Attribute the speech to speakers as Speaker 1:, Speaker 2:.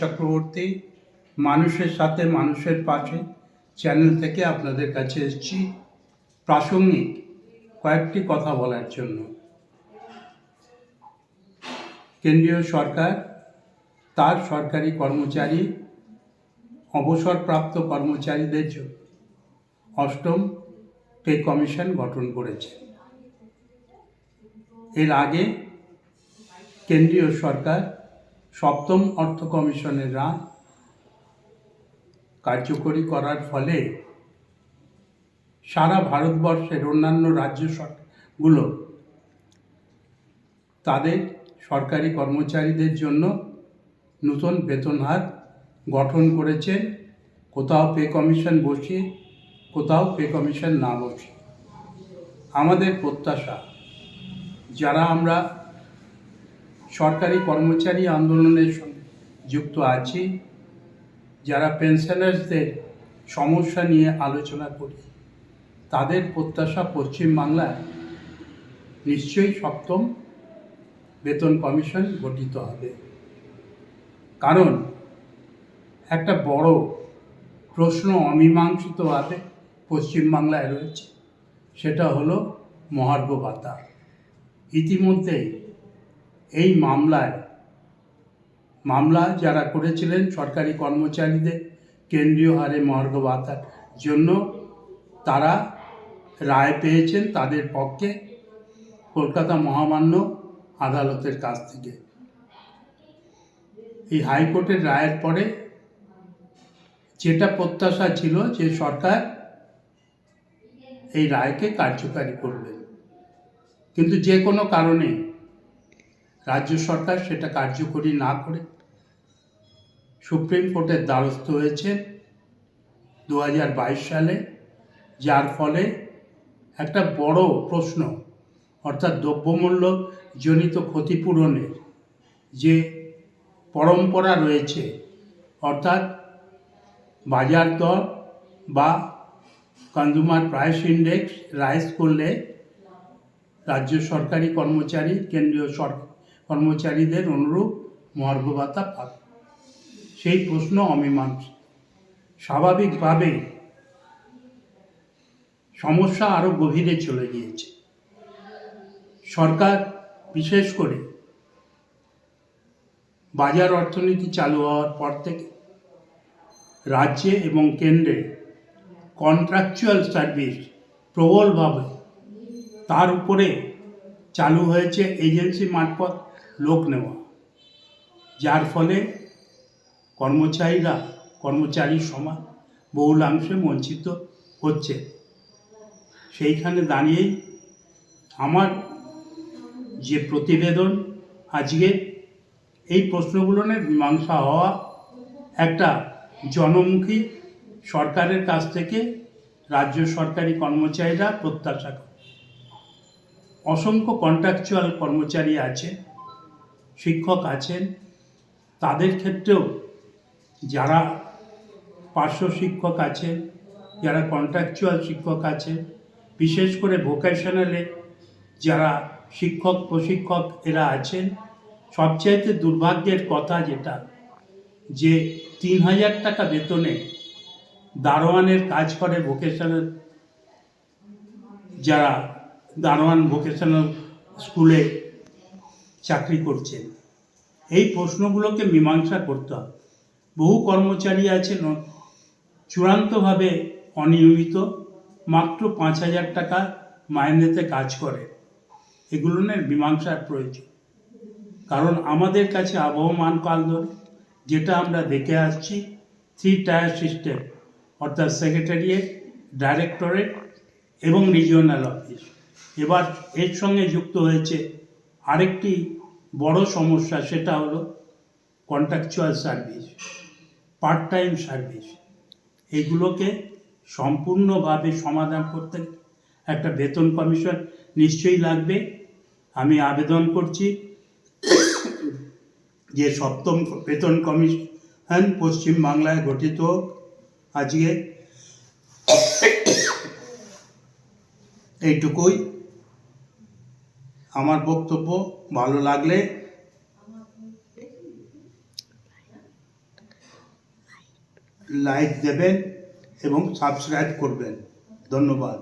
Speaker 1: চক্রবর্তী, মানুষের সাথে, মানুষের পাশে চ্যানেল থেকে আপনাদের কাছে এসেছি প্রাসঙ্গিক কয়েকটি কথা বলার জন্য। কেন্দ্রীয় সরকার, তার সরকারি কর্মচারী, অবসরপ্রাপ্ত কর্মচারীদের জন্য অষ্টম পে কমিশন গঠন করেছে। এর আগে কেন্দ্রীয় সরকার সপ্তম অর্থ কমিশনের রায় কার্যকরী করার ফলে সারা ভারতবর্ষের অন্যান্য রাজ্য সরকারগুলো তাদের সরকারি কর্মচারীদের জন্য নতুন বেতন হার গঠন করেছে। কোথাও পে কমিশন বসিয়ে, কোথাও পে কমিশন না বসিয়ে। আমাদের প্রত্যাশা, যারা আমরা সরকারি কর্মচারী আন্দোলনের সঙ্গে যুক্ত আছি। যারা পেনশনার্সদের সমস্যা নিয়ে আলোচনা করি, তাদের প্রত্যাশা পশ্চিমবাংলায় নিশ্চয়ই সপ্তম বেতন কমিশন গঠিত হবে। কারণ একটা বড় প্রশ্ন অমীমাংসিতভাবে পশ্চিমবাংলায় রয়েছে, সেটা হলো মহার্ঘ ভাতা। ইতিমধ্যেই এই মামলায়, মামলা যারা করেছিলেন সরকারি কর্মচারীদের, কেন্দ্রীয় হারে মহার্ঘ ভাতার জন্য, তারা রায় পেয়েছেন তাদের পক্ষে কলকাতা মহামান্য আদালতের কাছ থেকে। এই হাইকোর্টের রায়ের পরে যেটা প্রত্যাশা ছিল যে সরকার এই রায়কে কার্যকারী করবে কিন্তু যে কোনো কারণে রাজ্য সরকার সেটা কার্যকরী না করে সুপ্রিম কোর্টের দ্বারস্থ হয়েছে দু হাজার বাইশ সালে, যার ফলে একটা বড় প্রশ্ন, অর্থাৎ দ্রব্যমূল্য জনিত ক্ষতিপূরণের যে পরম্পরা রয়েছে, অর্থাৎ বাজার দর বা কনজুমার প্রাইস ইন্ডেক্স রাইজ করলে রাজ্য সরকারি কর্মচারী, কেন্দ্রীয় সরকার কর্মচারীদের অনুরূপ মহার্ঘ ভাতা পাবে সেই প্রশ্ন অমীমাংসিত স্বাভাবিকভাবে সমস্যা আরও গভীরে চলে গিয়েছে। সরকার বিশেষ করে বাজার অর্থনীতি চালু হওয়ার পর থেকে রাজ্যে এবং কেন্দ্রে কন্ট্রাকচুয়াল সার্ভিস প্রবলভাবে তার উপরে চালু হয়েছে এজেন্সি মারফত। লোক নেওয়া। যার ফলে কর্মচারীরা, কর্মচারী সমাজ বহুলাংশে বঞ্চিত হচ্ছে। সেইখানে দাঁড়িয়েই আমার যে প্রতিবেদন, আজকে এই প্রশ্নগুলোর মীমাংসা হওয়া একটা জনমুখী সরকারের কাছ থেকে রাজ্য সরকারি কর্মচারীরা প্রত্যাশা করে। অসংখ্য কন্ট্রাকচুয়াল কর্মচারী আছে। শিক্ষক আছেন, তাদের ক্ষেত্রেও যারা পার্শ্ব শিক্ষক আছেন, যারা কন্ট্রাকচুয়াল শিক্ষক আছেন, বিশেষ করে ভোকেশনালে যারা শিক্ষক, প্রশিক্ষক এরা আছেন, সবচাইতে দুর্ভাগ্যের কথা যেটা, যে তিন হাজার টাকা বেতনে দারোয়ানের কাজ করে ভোকেশনাল যারা দারোয়ান ভোকেশনাল স্কুলে চাকরি করছেন। এই প্রশ্নগুলোকে মীমাংসা করতে হবে। বহু কর্মচারী আছেন চূড়ান্তভাবে অনিয়মিত, মাত্র পাঁচ হাজার টাকা মাইনেতে কাজ করে। এগুলো নিয়ে মীমাংসার প্রয়োজন। কারণ আমাদের কাছে আবহমান কাল ধরে যেটা আমরা দেখে আসছি থ্রি টায়ার সিস্টেম অর্থাৎ সেক্রেটারিয়েট ডাইরেক্টরেট এবং রিজিওনাল অফিস এবার এর সঙ্গে যুক্ত হয়েছে আরেকটি বড় সমস্যা সেটা হলো contractual service part time service এগুলোকে সম্পূর্ণভাবে সমাধান করতে একটা বেতন কমিশন নিশ্চয়ই লাগবে। আমি আবেদন করছি যে সপ্তম বেতন কমিশন পশ্চিমবাংলায় গঠিত। আজকে এইটুকুই। আমার বক্তব্য ভালো লাগলে লাইক দেবেন এবং সাবস্ক্রাইব করবেন। ধন্যবাদ।